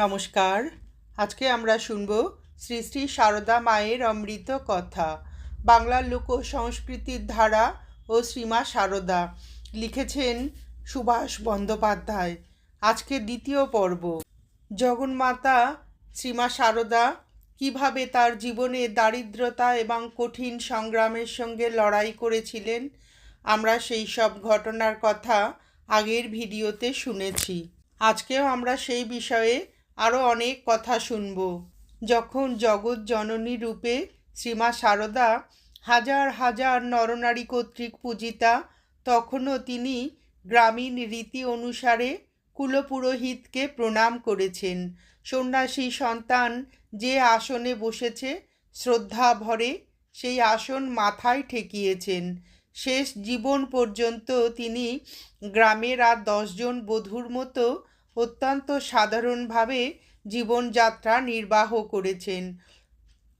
নমস্কার। আজকে আমরা শুনব শ্রী শ্রী সারদা মায়ের অমৃত কথা। বাংলার লোক সংস্কৃতির ধারা ও শ্রীমা সারদা লিখেছেন সুভাষ বন্দ্যোপাধ্যায়। আজকে দ্বিতীয় পর্ব। জগন্মাতা শ্রীমা সারদা কীভাবে তার জীবনে দারিদ্রতা এবং কঠিন সংগ্রামের সঙ্গে লড়াই করেছিলেন, আমরা সেই সব ঘটনার কথা আগের ভিডিওতে শুনেছি। আজকেও আমরা সেই বিষয়ে আরও অনেক কথা শুনব। যখন জগৎ জননী রূপে শ্রীমা সারদা হাজার হাজার নরনারী কর্তৃক পূজিতা, তখনও তিনি গ্রামীণ রীতি অনুসারে কুলপুরোহিতকে প্রণাম করেছেন। সন্ন্যাসী সন্তান যে আসনে বসেছে, শ্রদ্ধা ভরে সেই আসন মাথায় ঠেকিয়েছেন। শেষ জীবন পর্যন্ত তিনি গ্রামের আর দশজন বধূর মতো অত্যন্ত সাধারণভাবে জীবনযাত্রা নির্বাহ করেছেন।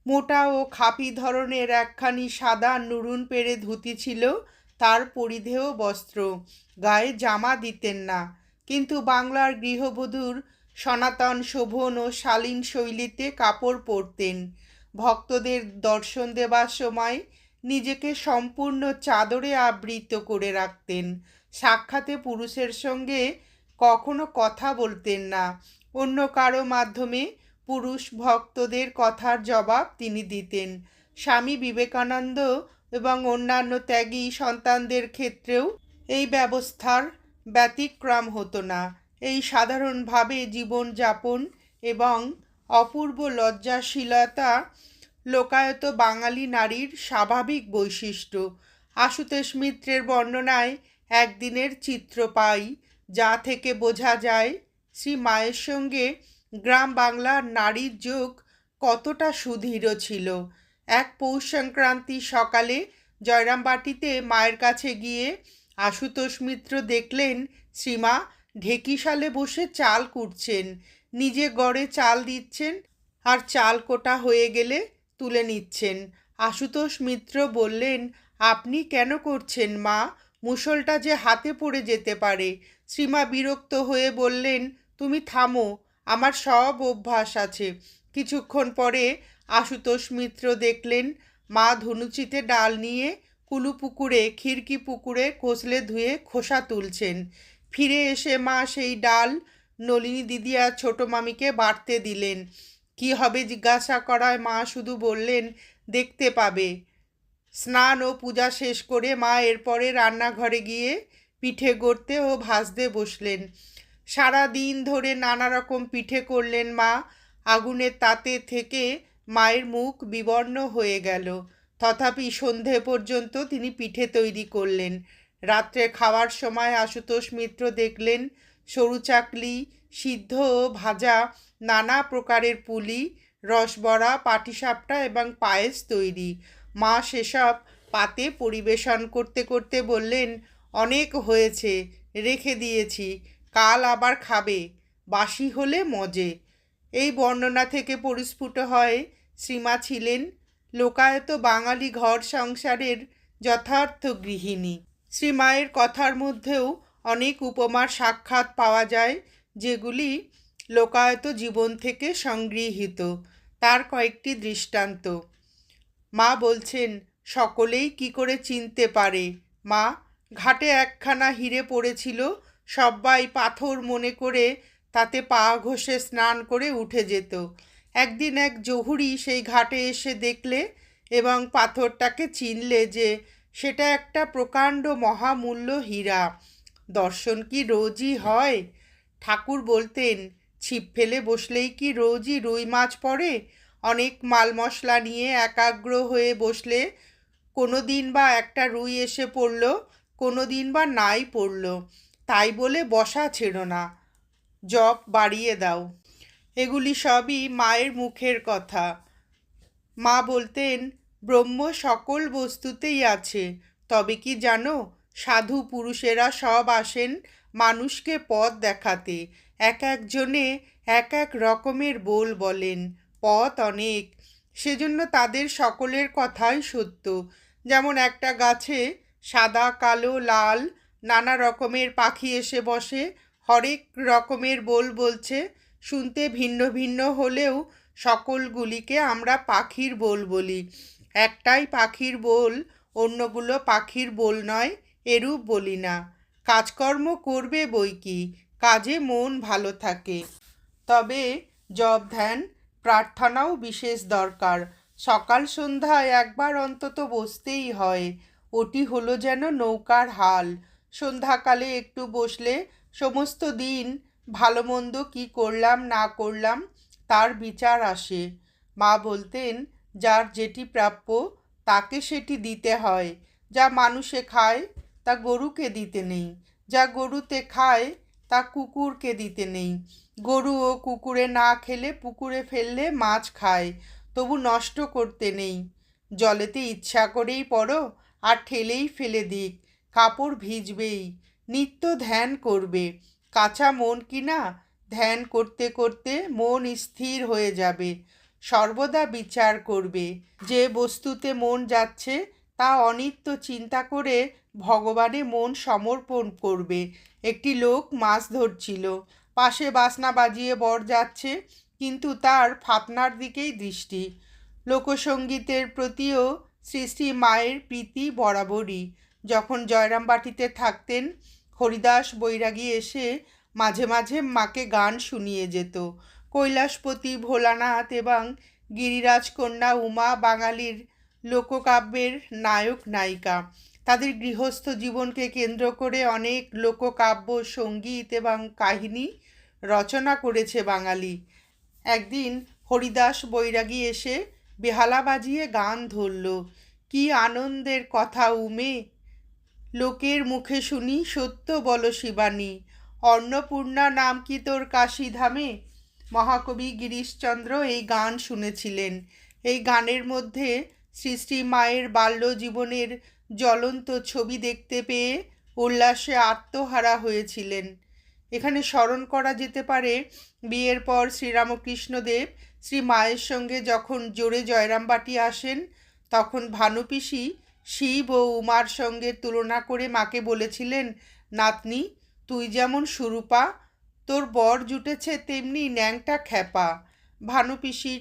মোটা ও খাপি ধরনের একখানি সাদা নুরুন পেরে ধুতি ছিল, তার পরিধেয় বস্ত্র। গায়ে জামা দিতেন না। কিন্তু বাংলার গৃহবধূর সনাতন শোভন ও শালীন শৈলীতে কাপড় পরতেন। ভক্তদের দর্শন দেবার সময় নিজেকে সম্পূর্ণ চাদরে আবৃত করে রাখতেন। সাক্ষাতে পুরুষের সঙ্গে কখনো কথা বলতেন না। অন্য কারও মাধ্যমে পুরুষ ভক্তদের কথার জবাব তিনি দিতেন। স্বামী বিবেকানন্দ এবং অন্যান্য ত্যাগী সন্তানদের ক্ষেত্রেও এই ব্যবস্থার ব্যতিক্রম হতো না। এই সাধারণভাবে জীবনযাপন এবং অপূর্ব লজ্জাশীলতা লোকায়ত বাঙালি নারীর স্বাভাবিক বৈশিষ্ট্য। আশুতোষ মিত্রের বর্ণনায় একদিনের চিত্র পাই। যা থেকে বোঝা যায়, শ্রী মায়ের সঙ্গে গ্রাম বাংলার নারীর যোগ কতটা সুদৃঢ় ছিল। এক পৌষ সংক্রান্তি সকালে জয়রামবাটিতে মায়ের কাছে গিয়ে আশুতোষ মিত্র দেখলেন শ্রীমা ঢেকিশালে বসে চাল কুটছেন। নিজে গড়ে চাল দিচ্ছেন আর চাল কোটা হয়ে গেলে তুলে নিচ্ছেন। আশুতোষ মিত্র বললেন, আপনি কেন করছেন মা? মুসলটা যে হাতে পড়ে যেতে পারে। শ্রীমা বিরক্ত হয়ে বললেন, তুমি থামো, আমার সব অভ্যাস আছে। কিছুক্ষণ পরে আশুতোষ মিত্র দেখলেন, মা ধনুচিতে ডাল নিয়ে কুলু পুকুরে, খিড়কি পুকুরে কষলে ধুয়ে খোসা তুলছেন। ফিরে এসে মা সেই ডাল নলিনী দিদি আর ছোটো মামিকে বাড়তে দিলেন। কি হবে জিজ্ঞাসা করায়? মা শুধু বললেন, দেখতে পাবে। স্নান ও পূজা শেষ করে মা এরপরে রান্নাঘরে গিয়ে পিঠে গড়তে ও ভাজতে বসলেন। সারা দিন ধরে নানা রকম পিঠে করলেন মা। আগুনের তাতে থেকে মায়ের মুখ বিবর্ণ হয়ে গেল। তথাপি সন্ধে পর্যন্ত তিনি পিঠে তৈরি করলেন। রাত্রে খাওয়ার সময় আশুতোষ মিত্র দেখলেন সরু চাকলি, সিদ্ধ ও ভাজা, নানা প্রকারের পুলি, রসবড়া, পাটিসাপটা এবং পায়েস তৈরি। মা সেসব পাতে পরিবেশন করতে করতে বললেন, অনেক হয়েছে, রেখে দিয়েছি, কাল আবার খাবে, বাসি হলে মজে। এই বর্ণনা থেকে পরিস্ফুট হয় শ্রীমা ছিলেন লোকায়ত বাঙালি ঘর সংসারের যথার্থ গৃহিণী। শ্রীমায়ের কথার মধ্যেও অনেক উপমার সাক্ষাৎ পাওয়া যায়, যেগুলি লোকায়ত জীবন থেকে সংগৃহীত। তার কয়েকটি দৃষ্টান্ত। মা বলছেন, সকলেই কি করে চিনতে পারে? মা, ঘাটে একখানা হিরে পড়েছিল সবাই পাথর মনে করে তাতে পা ঘষে স্নান করে উঠে যেত। একদিন এক জহুরি সেই ঘাটে এসে দেখলে এবং পাথরটাকে চিনলে যে সেটা একটা প্রকাণ্ড মহামূল্য হীরা। দর্শন কি রোজই হয়? ঠাকুর বলতেন, ছিপ ফেলে বসলেই কি রোজই রুই মাছ পড়ে? অনেক মাল মশলা নিয়ে একাগ্র হয়ে বসলে কোনো দিন বা একটা রুই এসে পড়ল কোনো দিন বা নাই পড়ল। তাই বলে বসা ছেড়ো না, জপ বাড়িয়ে দাও। এগুলি সবই মায়ের মুখের কথা। মা বলতেন, ব্রহ্ম সকল বস্তুতেই আছে। তবে কি জানো, সাধু পুরুষেরা সব আসেন মানুষকে পথ দেখাতে। এক একজনে এক এক রকমের বোল বলেন। পথ অনেক, সেজন্য তাদের সকলের কথাই সত্য। যেমন একটা গাছে সাদা, কালো, লাল, নানা রকমের পাখি এসে বসে, হরেক রকমের বোল বলছে, শুনতে ভিন্ন ভিন্ন হলেও সকলগুলিকে আমরা পাখির বোল বলি। একটাই পাখির বোল অন্যগুলো পাখির বোল নয়, এরূপ বলি না। কাজকর্ম করবে বই কি, কাজে মন ভালো থাকে। তবে জব ধ্যান প্রার্থনাও বিশেষ দরকার। সকাল সন্ধ্যায় একবার অন্তত বসতেই হয়। ওটি হলো যেন নৌকার হাল। সন্ধ্যাকালে একটু বসলে সমস্ত দিন ভালো মন্দ কী করলাম, না করলাম তার বিচার আসে। মা বলতেন, যার যেটি প্রাপ্য তাকে সেটি দিতে হয়। যা মানুষে খায় তা গরুকে দিতে নেই। যা গরুতে খায় তা কুকুরকে দিতে নেই। গরু ও কুকুরে না খেলে পুকুরে ফেললে মাছ খায়, তবু নষ্ট করতে নেই। জলেতে ইচ্ছা করেই পড়ো, আর ঠেলেই ফেলে দিক। কাপড় ভিজবেই, নিত্য ধ্যান করবে। কাঁচা মন কি না ধ্যান করতে করতে মন স্থির হয়ে যাবে। সর্বদা বিচার করবে, যে বস্তুতে মন যাচ্ছে, তা অনিত্য চিন্তা করে ভগবানে মন সমর্পণ করবে। একটি লোক মাছ ধরছিল। পাশে বাসনা বাজিয়ে বর যাচ্ছে, কিন্তু তার ফাতনার দিকেই দৃষ্টি। লোকসঙ্গীতের প্রতিও শ্রী মায়ের প্রীতি বরাবরই। যখন জয়রামবাটিতে থাকতেন, হরিদাস বৈরাগী এসে মাঝে মাঝে মাকে গান শুনিয়ে যেত। কৈলাসপতি, ভোলানাথ এবং গিরিরাজ কন্যা উমা বাঙালির লোককাব্যের নায়ক নায়িকা তাদের গৃহস্থ জীবনকে কেন্দ্র করে অনেক লোককাব্য, সংগীত এবং কাহিনী রচনা করেছে বাঙালি। একদিন হরিদাস বৈরাগী এসে বেহালা বাজিয়ে গান ধরল। কি আনন্দের কথা উমে, লোকের মুখে শুনি সত্য বল শিবানী। অন্নপূর্ণা নাম কি তোর কাশীধামে মহাকবি গিরিশচন্দ্র এই গান শুনেছিলেন। এই গানের মধ্যে শ্রী শ্রী মায়ের বাল্য জীবনের জ্বলন্ত ছবি দেখতে পেয়ে উল্লাসে আত্মহারা হয়েছিলেন। এখানে স্মরণ করা যেতে পারে বিয়ের পর শ্রীরামকৃষ্ণদেব শ্রী মায়ের সঙ্গে যখন জোরে জয়রামবাটি আসেন, তখন ভানুপিসি শিব ও উমার সঙ্গে তুলনা করে মাকে বলেছিলেন, নাতনি, তুই যেমন সুরূপা, তোর বর জুটেছে তেমনি ন্যাংটা খ্যাপা। ভানুপিসি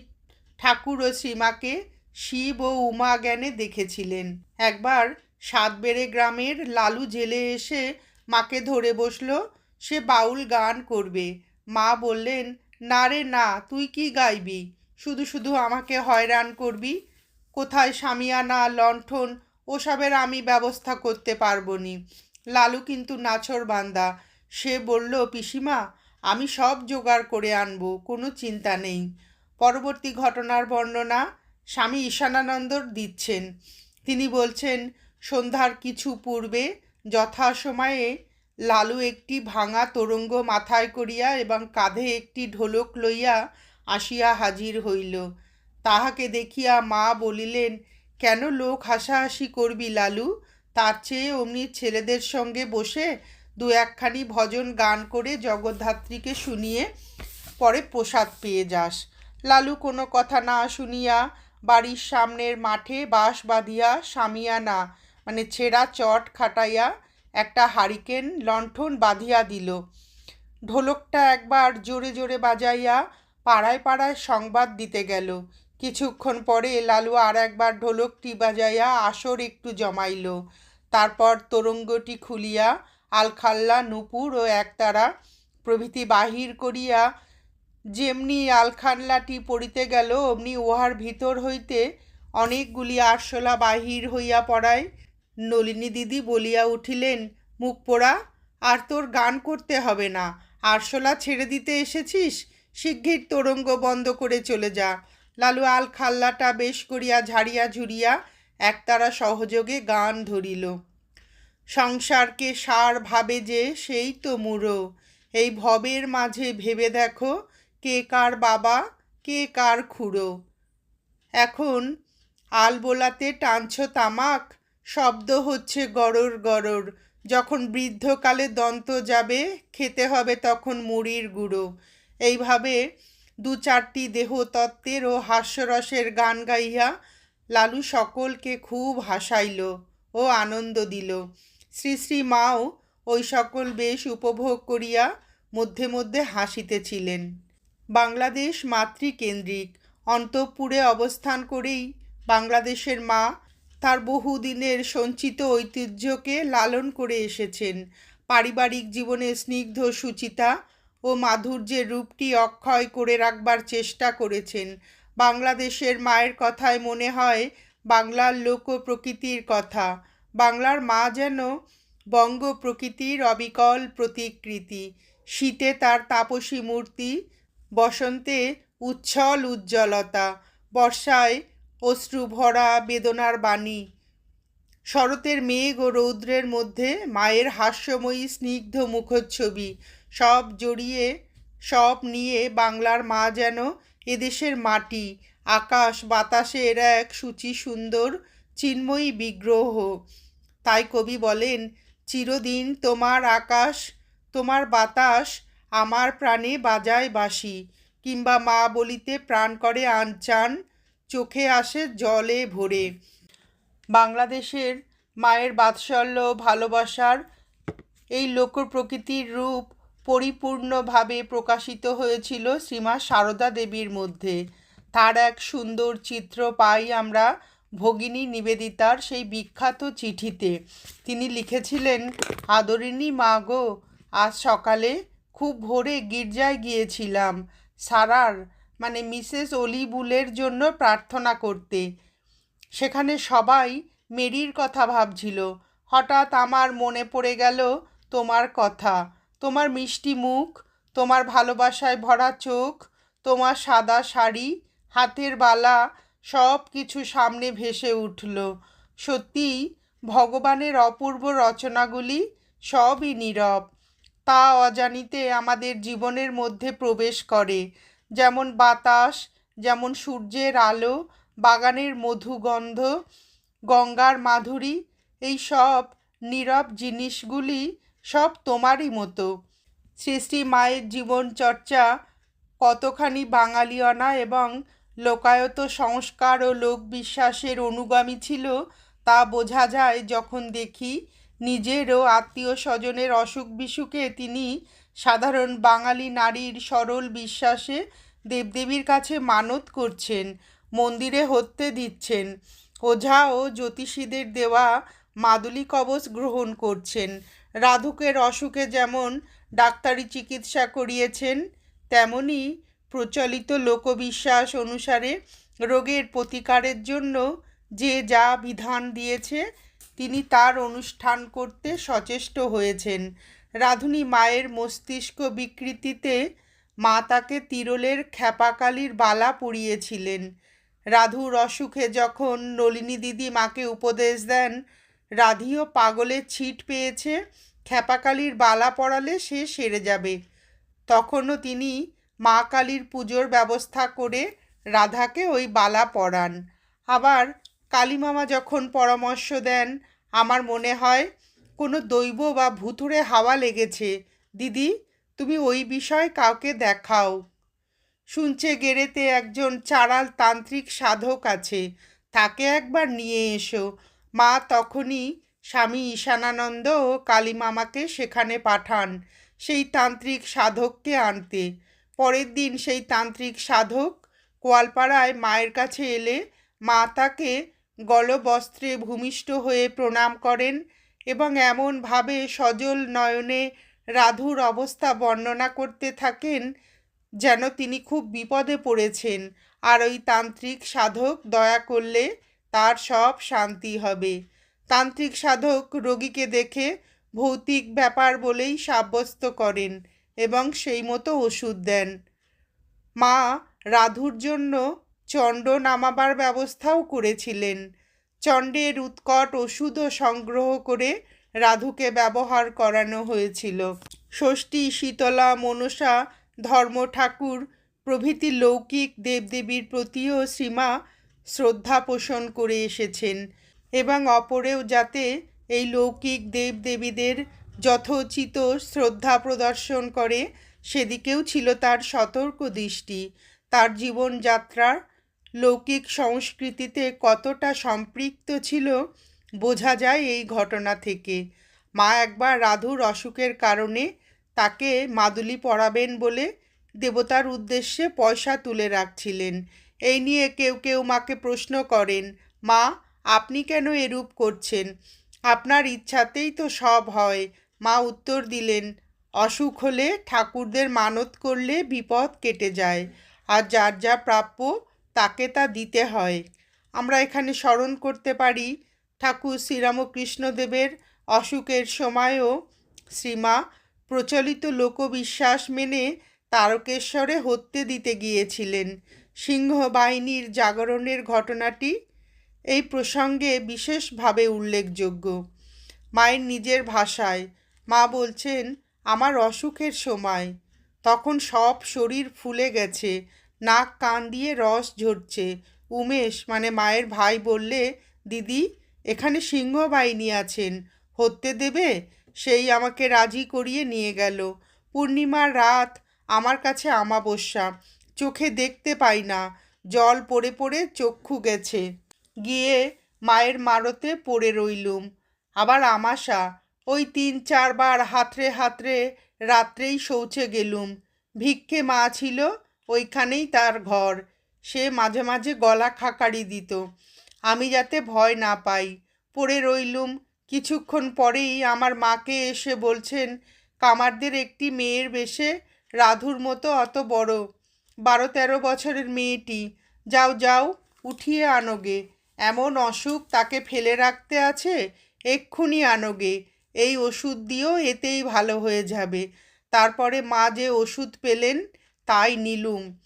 ঠাকুর ও শ্রীমাকে শিব ও উমা জ্ঞানে দেখেছিলেন। একবার সাতবেড়ে গ্রামের লালু জেলে এসে মাকে ধরে বসল, সে বাউল গান করবে। মা বললেন, না রে, না, তুই কি গাইবি? শুধু শুধু আমাকে হয়রান করবি? কোথায় সামিয়ানা, লণ্ঠন, ওসবের আমি ব্যবস্থা করতে পারব নি। লালু কিন্তু নাছর বান্দা। সে বলল, পিসিমা, আমি সব জোগাড় করে আনব, কোনো চিন্তা নেই। পরবর্তী ঘটনার বর্ণনা স্বামী ঈশানানন্দর দিচ্ছেন। তিনি বলছেন, সন্ধ্যার কিছু পূর্বে যথাসময়ে লালু একটি ভাঙা তোরঙ্গ মাথায় করিয়া এবং কাঁধে একটি ঢোলক লইয়া আসিয়া হাজির হইল। তাহাকে দেখিয়া মা বলিলেন, কেন লোক হাসাহাসি করবি লালু? তার চেয়ে অমনি ছেলেদের সঙ্গে বসে দু একখানি ভজন গান করে জগদ্ধাত্রীকে শুনিয়ে পরে প্রসাদ পেয়ে যাস। লালু কোনো কথা না শুনিয়া বাড়ির সামনের মাঠে বাঁশ বাঁধিয়া সামিয়ানা মানে ছেঁড়া চট খাটাইয়া একটা হারিকেন লণ্ঠন বাঁধিয়া দিল। ঢোলকটা একবার জোরে জোরে বাজাইয়া পাড়ায় পাড়ায় সংবাদ দিতে গেল। কিছুক্ষণ পরে লালু আর একবার ঢোলকটি বাজাইয়া আসর একটু জমাইল। তারপর তোরঙ্গটি খুলিয়া আলখাল্লা, নুপুর ও একতারা প্রভৃতি বাহির করিয়া যেমনি আলখাল্লাটি পড়িতে গেল, অমনি উহার ভিতর হইতে অনেকগুলি আরশোলা বাহির হইয়া পড়ায়। নলিনী দিদি বলিয়া উঠিলেন, মুখ পোড়া, আর তোর গান করতে হবে না। আরশোলা ছেড়ে দিতে এসেছিস? শিগগির তোরঙ্গ বন্ধ করে চলে যা। লালু আল খাল্লাটা বেশ করিয়া ঝাড়িয়া ঝুড়িয়া একতারা সহযোগে গান ধরিল। সংসারকে সার ভাবে যে, সেই তো মুড়ো এই ভবের মাঝে ভেবে দেখো কে কার বাবা, কে কার খুড়ো? এখন আল বোলাতে টানছ তামাক? শব্দ হচ্ছে গড়র গড়র যখন বৃদ্ধকালে দন্ত যাবে, খেতে হবে তখন মুড়ির গুঁড়ো। এইভাবে দু চারটি দেহতত্ত্বের ও হাস্যরসের গান গাইয়া লালু সকলকে খুব হাসাইল ও আনন্দ দিল। শ্রী শ্রী মাও ওই সকল বেশ উপভোগ করিয়া মধ্যে মধ্যে হাসিতেছিলেন বাংলাদেশ মাতৃকেন্দ্রিক। অন্তঃপুরে অবস্থান করেই বাংলাদেশের মা তার বহুদিনের সঞ্চিত ঐতিহ্যকে লালন করে এসেছেন। পারিবারিক জীবনে স্নিগ্ধ সুচিতা ও মাধুর্যের রূপটি অক্ষয় করে রাখবার চেষ্টা করেছেন। বাংলাদেশের মায়ের কথায় মনে হয়, বাংলার লোক প্রকৃতির কথা। বাংলার মা যেন বঙ্গ প্রকৃতির অবিকল প্রতিকৃতি। শীতে তার তাপসী মূর্তি বসন্তে উচ্ছল উজ্জ্বলতা, বর্ষায় অশ্রু ভরা বেদনার বাণী। শরতের মেঘ ও রৌদ্রের মধ্যে মায়ের হাস্যময়ী স্নিগ্ধ মুখচ্ছবি, সব জড়িয়ে, সব নিয়ে বাংলার মা যেন এদেশের মাটি, আকাশ বাতাসে বাতাসের এক সূচি সুন্দর, চিন্ময়ী বিগ্রহ। তাই কবি বলেন, চিরদিন তোমার আকাশ, তোমার বাতাস আমার প্রাণে বাজায় বাসি কিংবা মা বলিতে প্রাণ করে আনচান, চোখে আসে জলে ভরে। বাংলাদেশের মায়ের বাৎসল্য, ভালোবাসার এই লোক প্রকৃতির রূপ পরিপূর্ণভাবে প্রকাশিত হয়েছিল শ্রীমা সারদা দেবীর মধ্যে। তার এক সুন্দর চিত্র পাই আমরা ভগিনী নিবেদিতার সেই বিখ্যাত চিঠিতে। তিনি লিখেছিলেন, আদরিণী মা গো, আজ সকালে খুব ভোরে গির্জায় গিয়েছিলাম। সারার মানে মিসেস অলিবুলের জন্য প্রার্থনা করতে। সেখানে সবাই মেরির কথা ভাবছিল। হঠাৎ আমার মনে পড়ে গেল, তোমার কথা। তোমার মিষ্টি মুখ, তোমার ভালোবাসায় ভরা চোখ, তোমার সাদা শাড়ি, হাতের বালা সব কিছু সামনে ভেসে উঠল। সত্যিই ভগবানের অপূর্ব রচনাগুলি সবই নীরব। তা অজানিতে আমাদের জীবনের মধ্যে প্রবেশ করে। যেমন বাতাস, যেমন সূর্যের আলো, বাগানের মধুগন্ধ, গঙ্গার মাধুরী, এই সব নীরব জিনিসগুলি সব তোমারই মতো। সৃষ্টি মায়ের জীবন চর্চা কতখানি বাঙালিয়ানা এবং লোকায়ত সংস্কার ও লোকবিশ্বাসের অনুগামী ছিল তা বোঝা যায় যখন দেখি নিজের ও আত্মীয় স্বজনের অসুখ বিসুখে তিনি সাধারণ বাঙালি নারীর সরল বিশ্বাসে দেবদেবীর কাছে মানত করছেন, মন্দিরে হত্যে দিচ্ছেন। ওঝা ও জ্যোতিষীদের দেওয়া মাদুলি কবচ গ্রহণ করছেন। রাধুকের অসুখে যেমন ডাক্তারি চিকিৎসা করিয়েছেন, তেমনি প্রচলিত লোকবিশ্বাস অনুসারে রোগের প্রতিকারের জন্য যে যা বিধান দিয়েছে তিনি তার অনুষ্ঠান করতে সচেষ্ট হয়েছেন। রাধুনী মায়ের মস্তিষ্ক বিকৃতিতে মা তাকে তিরলের খ্যাপাকালির বালা পরিয়েছিলেন রাধুর অসুখে যখন নলিনী দিদি মাকে উপদেশ দেন, রাধিও পাগলের ছিট পেয়েছে, খ্যাপাকালির বালা পড়ালে সে সেরে যাবে। তখনও তিনি মা কালীর পুজোর ব্যবস্থা করে রাধাকে ওই বালা পরান আবার কালীমামা যখন পরামর্শ দেন, আমার মনে হয় কোনো দৈব বা ভুতুরে হাওয়া লেগেছে। দিদি, তুমি ওই বিষয় কাউকে দেখাও। শুনছে গেরেতে একজন চারাল তান্ত্রিক সাধক আছে। তাকে একবার নিয়ে এসো। মা তখনই স্বামী ঈশানানন্দ ও কালীমামাকে সেখানে পাঠান সেই তান্ত্রিক সাধককে আনতে। পরের দিন সেই তান্ত্রিক সাধক কোয়ালপাড়ায় মায়ের কাছে এলে মা তাকে গলবস্ত্রে ভূমিষ্ঠ হয়ে প্রণাম করেন এবং এমনভাবে সজল নয়নে রাধুর অবস্থা বর্ণনা করতে থাকেন যেন তিনি খুব বিপদে পড়েছেন। আর ওই তান্ত্রিক সাধক, দয়া করলে তার সব শান্তি হবে। তান্ত্রিক সাধক রোগীকে দেখে ভৌতিক ব্যাপার বলেই সাব্যস্ত করেন এবং সেই মতো ওষুধ দেন। মা রাধুর জন্য চণ্ড নামাবার ব্যবস্থাও করেছিলেন। চণ্ডের উৎকট ওষুধও সংগ্রহ করে রাধুকে ব্যবহার করানো হয়েছিল। ষষ্ঠী, শীতলা, মনসা ধর্ম ঠাকুর প্রভৃতি লৌকিক দেবদেবীর প্রতিও শ্রীমা শ্রদ্ধা পোষণ করে এসেছেন এবং অপরেও যাতে এই লৌকিক দেবদেবীদের যথোচিত শ্রদ্ধা প্রদর্শন করে, সেদিকেও ছিল তার সতর্ক দৃষ্টি। তার জীবনযাত্রার লৌকিক সংস্কৃতিতে কতটা সম্পৃক্ত ছিল, বোঝা যায় এই ঘটনা থেকে। মা একবার রাধুর অসুখের কারণে তাকে মাদুলি পড়াবেন বলে দেবতার উদ্দেশ্যে পয়সা তুলে রাখছিলেন। এই নিয়ে কেউ কেউ মাকে প্রশ্ন করেন, মা, আপনি কেন এরূপ করছেন? আপনার ইচ্ছাতেই তো সব হয়। মা উত্তর দিলেন, অসুখ হলে ঠাকুরদের মানত করলে বিপদ কেটে যায়, আর যার যা প্রাপ্য তাকে তা দিতে হয়। আমরা এখানে স্মরণ করতে পারি ঠাকুর শ্রীরামকৃষ্ণদেবের অসুখের সময়ও শ্রীমা প্রচলিত লোকবিশ্বাস মেনে তারকেশ্বরে হত্যে দিতে গিয়েছিলেন। সিংহ বাহিনীর জাগরণের ঘটনাটি এই প্রসঙ্গে বিশেষভাবে উল্লেখযোগ্য। মায়ের নিজের ভাষায়, মা বলছেন, আমার অসুখের সময়। তখন সব শরীর ফুলে গেছে। নাক কান দিয়ে রস ঝরছে। উমেশ মানে মায়ের ভাই বললে, দিদি, এখানে সিংহ বাহিনী আছেন, হত্যে দেবে? সেই আমাকে রাজি করিয়ে নিয়ে গেল। পূর্ণিমার রাত আমার কাছে আমাবস্যা, চোখে দেখতে পাই না, জল পড়ে পড়ে চক্ষু গেছে। গিয়ে মায়ের মারতে পড়ে রইলুম। আবার আমাশা, ওই তিন চারবার হাতড়ে হাতড়ে রাত্রেই শৌচে গেলুম। ভিক্ষে মা ছিল ওইখানেই তার ঘর। সে মাঝে মাঝে গলা খাকারি দিত। আমি যাতে ভয় না পাই। পড়ে রইলুম। কিছুক্ষণ পরেই আমার মাকে এসে বলছেন, কামারদের একটি মেয়ের বেশে রাধুর মতো অত বড়। বারো তেরো বছরের মেয়েটি। যাও যাও, উঠিয়ে আনোগে এমন অসুখ তাকে ফেলে রাখতে আছে, এক্ষুনি আনোগে এই ওষুধ দিয়েও এতেই ভালো হয়ে যাবে। তারপরে মা যে ওষুধ পেলেন তাই নিলুম।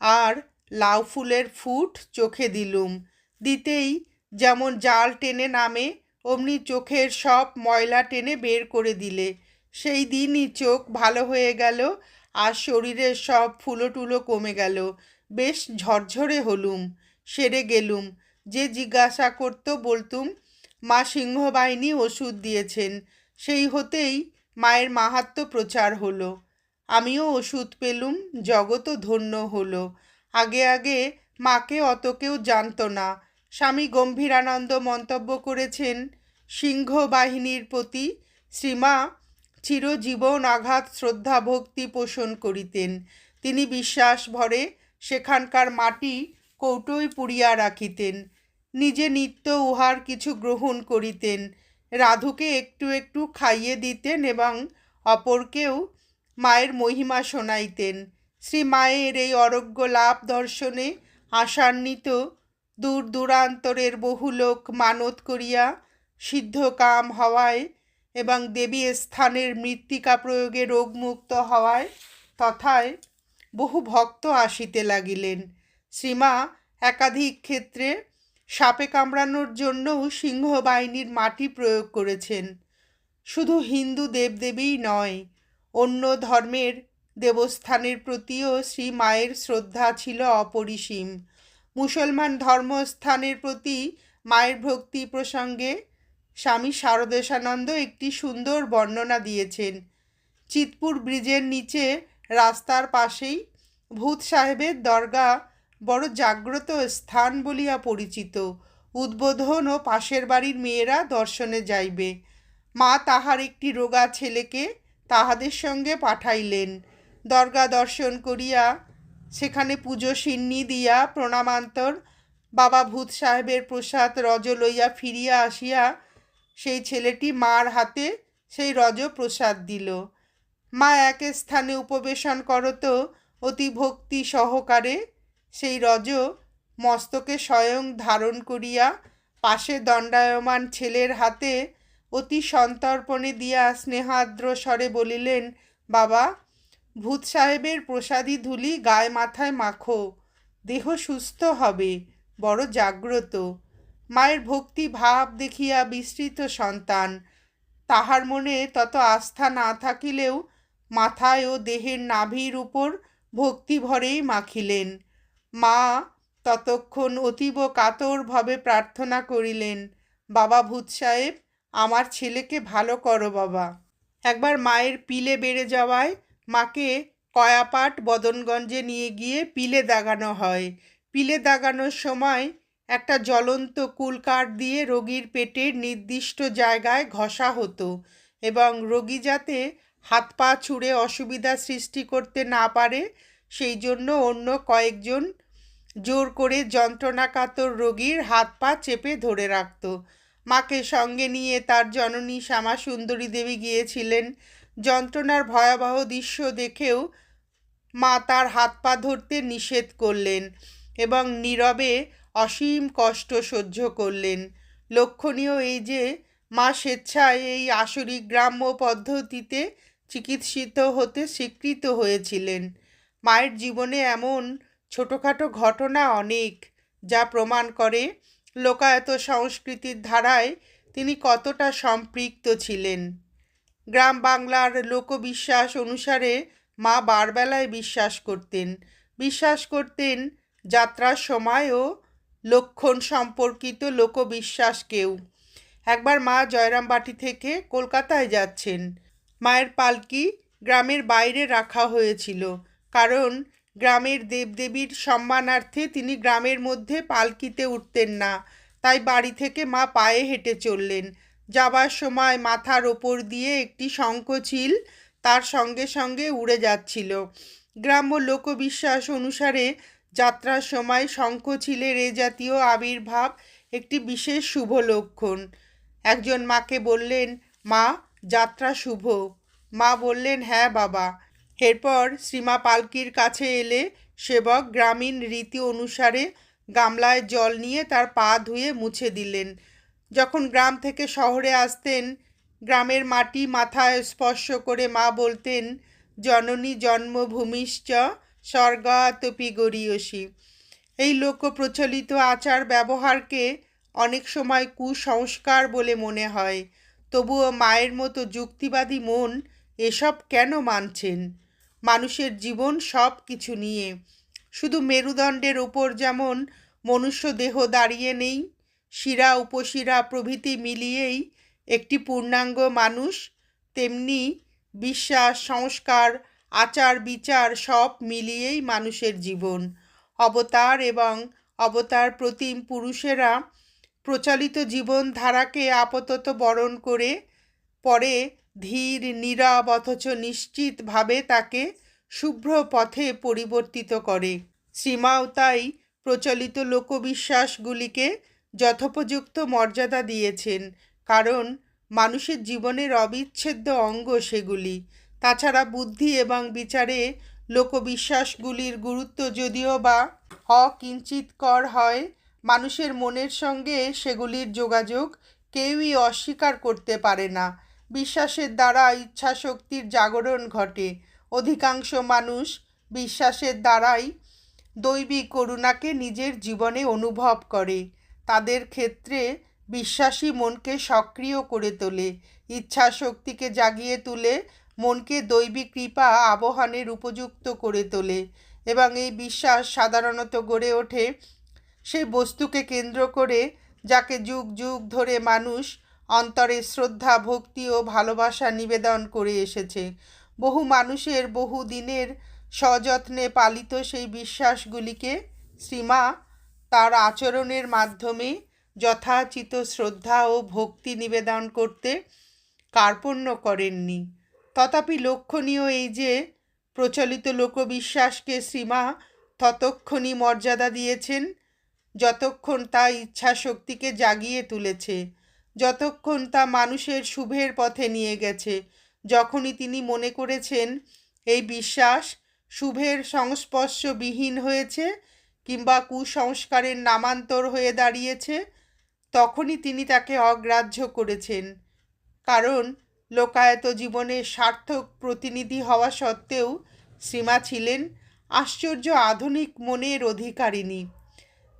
আর লাউ ফুলের ফুট চোখে দিলুম। দিতেই যেমন জাল টেনে নামে, অমনি চোখের সব ময়লা টেনে বের করে দিলে। সেই দিনই চোখ ভালো হয়ে গেল, আর শরীরের সব ফুলো টুলো কমে গেল। বেশ ঝরঝরে হলুম, সেরে গেলুম। যে জিজ্ঞাসা করতো বলতুম, মা সিংহবাহিনী ওষুধ দিয়েছেন। সেই হতেই মায়ের মাহাত্ম প্রচার হলো। আমিও ওষুধ পেলুম জগতও ধন্য হলো। আগে আগে মাকে অত কেউ জানতো না। স্বামী গম্ভীরানন্দ মন্তব্য করেছেন সিংহ বাহিনীর প্রতি শ্রীমা চিরজীবন আঘাত শ্রদ্ধা ভক্তি পোষণ করিতেন। তিনি বিশ্বাস ভরে সেখানকার মাটি কৌটোয় পুড়িয়া রাখিতেন। নিজে নিত্য উহার কিছু গ্রহণ করিতেন। রাধুকে একটু একটু খাইয়ে দিতেন এবং অপরকেও মায়ের মহিমা শোনাইতেন। শ্রী মায়ের এই অরোগ্য লাভ দর্শনে আশান্বিত দূর দূরান্তরের বহু লোক মানত করিয়া সিদ্ধ কাম হওয়ায় এবং দেবী স্থানের মৃত্তিকা প্রয়োগে রোগমুক্ত হওয়ায় তথায় বহু ভক্ত আসিতে লাগিলেন। শ্রীমা একাধিক ক্ষেত্রে সাপে কামড়ানোর জন্যও সিংহ বাহিনীর মাটি প্রয়োগ করেছেন। শুধু হিন্দু দেবদেবীই নয় অন্য ধর্মের দেবস্থানের প্রতিও শ্রী মায়ের শ্রদ্ধা ছিল অপরিসীম। মুসলমান ধর্মস্থানের প্রতি মায়ের ভক্তি প্রসঙ্গে স্বামী শারদেশানন্দ একটি সুন্দর বর্ণনা দিয়েছেন। চিতপুর ব্রিজের নিচে রাস্তার পাশেই ভূত সাহেবের দরগা বড় জাগ্রত স্থান বলিয়া পরিচিত। উদ্বোধন ও পাশের বাড়ির মেয়েরা দর্শনে যাইবে। মা তাহার একটি রোগা ছেলেকে তাহাদের সঙ্গে পাঠাইলেন। দরগা দর্শন করিয়া সেখানে পুজো সিন্নি দিয়া প্রণামান্তর। বাবা ভূত সাহেবের প্রসাদ রজ লইয়া ফিরিয়া আসিয়া সেই ছেলেটি মার হাতে সেই রজ প্রসাদ দিল। মা এক স্থানে উপবেশন করত, অতি ভক্তি সহকারে সেই রজ মস্তকে স্বয়ং ধারণ করিয়া পাশে দণ্ডায়মান ছেলের হাতে অতি সন্তর্পণে দিয়া স্নেহাদ্র স্বরে বলিলেন, বাবা, ভূত সাহেবের প্রসাদী ধুলি গায়ে মাথায় মাখো, দেহ সুস্থ হবে, বড় জাগ্রত। মায়ের ভক্তি ভাব দেখিয়া বিস্তৃত সন্তান, তাহার মনে তত আস্থা না থাকিলেও মাথায় ও দেহের নাভির উপর ভক্তি ভরেই মাখিলেন। মা ততক্ষণ অতীব কাতরভাবে প্রার্থনা করিলেন, বাবা, ভূত সাহেব আমার ছেলেকে ভালো করো, বাবা। একবার মায়ের পিলে বেড়ে যাওয়ায় মাকে কয়াপাট বদনগঞ্জে নিয়ে গিয়ে পিলে দাগানো হয়। পিলে দাগানোর সময় একটা জ্বলন্ত কুলকাঠ দিয়ে রোগীর পেটের নির্দিষ্ট জায়গায় ঘষা হতো এবং রোগী যাতে হাত পা ছুঁড়ে অসুবিধা সৃষ্টি করতে না পারে, সেই জন্য অন্য কয়েকজন জোর করে যন্ত্রণাকাতর রোগীর হাত পা চেপে ধরে রাখত। মাকে সঙ্গে নিয়ে তার জননী শ্যামা সুন্দরী দেবী গিয়েছিলেন। যন্ত্রণার ভয়াবহ দৃশ্য দেখেও মা তার হাত পা ধরতে নিষেধ করলেন এবং নীরবে অসীম কষ্ট সহ্য করলেন। লক্ষণীয় এই যে মা স্বেচ্ছায় এই আসরিক গ্রাম্য পদ্ধতিতে চিকিৎসিত হতে স্বীকৃত হয়েছিলেন। মায়ের জীবনে এমন ছোটোখাটো ঘটনা অনেক যা প্রমাণ করে লোকায়ত সংস্কৃতির ধারায় তিনি কতটা সম্পৃক্ত ছিলেন? গ্রাম বাংলার লোকবিশ্বাস অনুসারে মা বারবেলায় বিশ্বাস করতেন। বিশ্বাস করতেন যাত্রার সময়ও লক্ষণ সম্পর্কিত লোকবিশ্বাসকেও একবার মা জয়রামবাটি থেকে কলকাতায় যাচ্ছেন। মায়ের পালকি গ্রামের বাইরে রাখা হয়েছিল। কারণ গ্রামের দেবদেবীর সম্মানার্থে তিনি গ্রামের মধ্যে পালকিতে উঠতেন না। তাই বাড়ি থেকে মা পায়ে হেঁটে চললেন। যাবার সময় মাথার ওপর দিয়ে একটি শঙ্খচিল তার সঙ্গে সঙ্গে উড়ে যাচ্ছিল। গ্রাম্য লোকবিশ্বাস অনুসারে যাত্রার সময় শঙ্খচিলের এ জাতীয় আবির্ভাব একটি বিশেষ শুভ লক্ষণ। একজন মাকে বললেন, মা, যাত্রা শুভ। মা বললেন হ্যাঁ বাবা। এরপর শ্রীমা পালকির কাছে এলে সেবক গ্রামীণ রীতি অনুসারে গামলায় জল নিয়ে তার পা ধুয়ে মুছে দিলেন। যখন গ্রাম থেকে শহরে আসতেন, গ্রামের মাটি মাথায় স্পর্শ করে মা বলতেন, জননী জন্মভূমিশ্চ স্বর্গাতপি গরীয়সী এই লোক প্রচলিত আচার ব্যবহারকে অনেক সময় কুসংস্কার বলে মনে হয়। তবুও মায়ের মতো যুক্তিবাদী মন এসব কেন মানছেন? মানুষের জীবন সব কিছু নিয়ে। শুধু মেরুদণ্ডের ওপর যেমন মনুষ্য দেহ দাঁড়িয়ে নেই, শিরা, উপশিরা প্রভৃতি মিলিয়েই একটি পূর্ণাঙ্গ মানুষ, তেমনি বিশ্বাস, সংস্কার, আচার, বিচার সব মিলিয়েই মানুষের জীবন। অবতার এবং অবতার প্রতিম পুরুষেরা প্রচলিত জীবনধারাকে আপাতত বরণ করে পরে ধীর, নীরব, অথচ নিশ্চিতভাবে তাকে শুভ্র পথে পরিবর্তিত করে। শ্রীমাও তাই প্রচলিত লোকবিশ্বাসগুলিকে যথোপযুক্ত মর্যাদা দিয়েছেন, কারণ মানুষের জীবনের অবিচ্ছেদ্য অঙ্গ সেগুলি। তাছাড়া বুদ্ধি এবং বিচারে লোকবিশ্বাসগুলির গুরুত্ব যদিও বা অকিঞ্চিতকর হয়, মানুষের মনের সঙ্গে সেগুলির যোগাযোগ কেউই অস্বীকার করতে পারে না। বিশ্বাসের দ্বারা ইচ্ছাশক্তির জাগরণ ঘটে। অধিকাংশ মানুষ বিশ্বাসের দ্বারাই দৈবিক করুণাকে নিজের জীবনে অনুভব করে। তাদের ক্ষেত্রে বিশ্বাসী মনকে সক্রিয় করে তোলে। ইচ্ছা শক্তিকে জাগিয়ে তুলে মনকে দৈবিক কৃপা আবহানের উপযুক্ত করে তোলে এবং এই বিশ্বাস সাধারণত গড়ে ওঠে সেই বস্তুকে কেন্দ্র করে যাকে যুগ যুগ ধরে মানুষ অন্তরে শ্রদ্ধা, ভক্তি ও ভালোবাসা নিবেদন করে এসেছে। বহু মানুষের বহু দিনের সযত্নে পালিত সেই বিশ্বাসগুলিকে শ্রীমা তার আচরণের মাধ্যমে যথাচিত শ্রদ্ধা ও ভক্তি নিবেদন করতে কার্পণ্য করেননি। তথাপি লক্ষণীয় এই যে প্রচলিত লোকবিশ্বাসকে শ্রীমা ততক্ষণই মর্যাদা দিয়েছেন, যতক্ষণ তা ইচ্ছা শক্তিকে জাগিয়ে তুলেছে। যতক্ষণ তা মানুষের শুভের পথে নিয়ে গেছে। যখনই তিনি মনে করেছেন, এই বিশ্বাস শুভের সংস্পর্শবিহীন হয়েছে কিংবা কুসংস্কারের নামান্তর হয়ে দাঁড়িয়েছে, তখনই তিনি তাকে অগ্রাহ্য করেছেন। কারণ লোকায়ত জীবনের সার্থক প্রতিনিধি হওয়া সত্ত্বেও শ্রীমা ছিলেন আশ্চর্য আধুনিক মনের অধিকারিণী।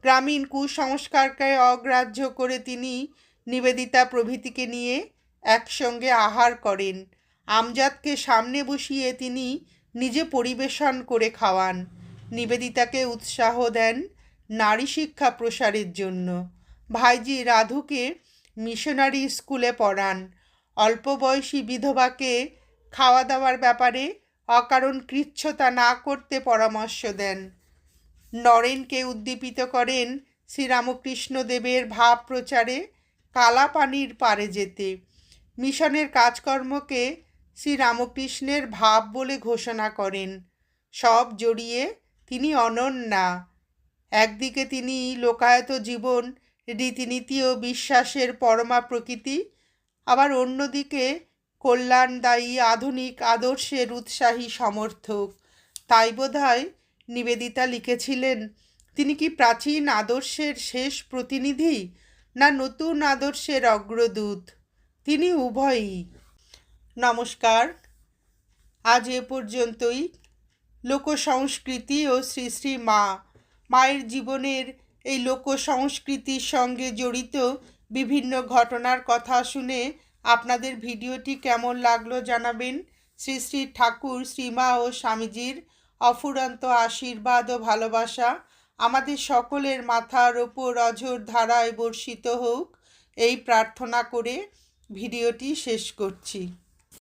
গ্রামীণ কুসংস্কারকে অগ্রাহ্য করে তিনি নিবেদিতা প্রভৃতিকে নিয়ে একসঙ্গে আহার করেন। আমজাদকে সামনে বসিয়ে তিনি নিজে পরিবেশন করে খাওয়ান। নিবেদিতাকে উৎসাহ দেন নারী শিক্ষা প্রসারের জন্য। ভাইজি রাধুকে মিশনারি স্কুলে পড়ান। অল্প বয়সী বিধবাকে খাওয়া দাওয়ার ব্যাপারে অকারণ কৃচ্ছতা না করতে পরামর্শ দেন। নরেনকে উদ্দীপিত করেন শ্রীরামকৃষ্ণদেবের ভাব প্রচারে কালাপানির পারে যেতে। মিশনের কাজকর্মকে শ্রীরামকৃষ্ণের ভাব বলে ঘোষণা করেন। সব জড়িয়ে তিনি অনন্যা। একদিকে তিনি লোকায়ত জীবন, রীতিনীতি ও বিশ্বাসের পরমা প্রকৃতি, আবার অন্যদিকে কল্যাণদায়ী আধুনিক আদর্শের উৎসাহী সমর্থক। তাই বোধহয় নিবেদিতা লিখেছিলেন, তিনি কি প্রাচীন আদর্শের শেষ প্রতিনিধি? না নতুন আদর্শের অগ্রদূত, তিনি উভয়ই। নমস্কার। আজ এ পর্যন্তই। লোকসংস্কৃতি ও শ্রী শ্রী মা, মায়ের জীবনের এই লোক সংস্কৃতির সঙ্গে জড়িত বিভিন্ন ঘটনার কথা শুনে আপনাদের ভিডিওটি কেমন লাগল জানাবেন। শ্রী শ্রী ঠাকুর শ্রীমা ও স্বামীজির অফুরন্ত আশীর্বাদ ও ভালোবাসা। আমাদের সকলের মাথার ওপর অঝর ধারায় বর্ষিত হোক এই প্রার্থনা করে ভিডিওটি শেষ করছি।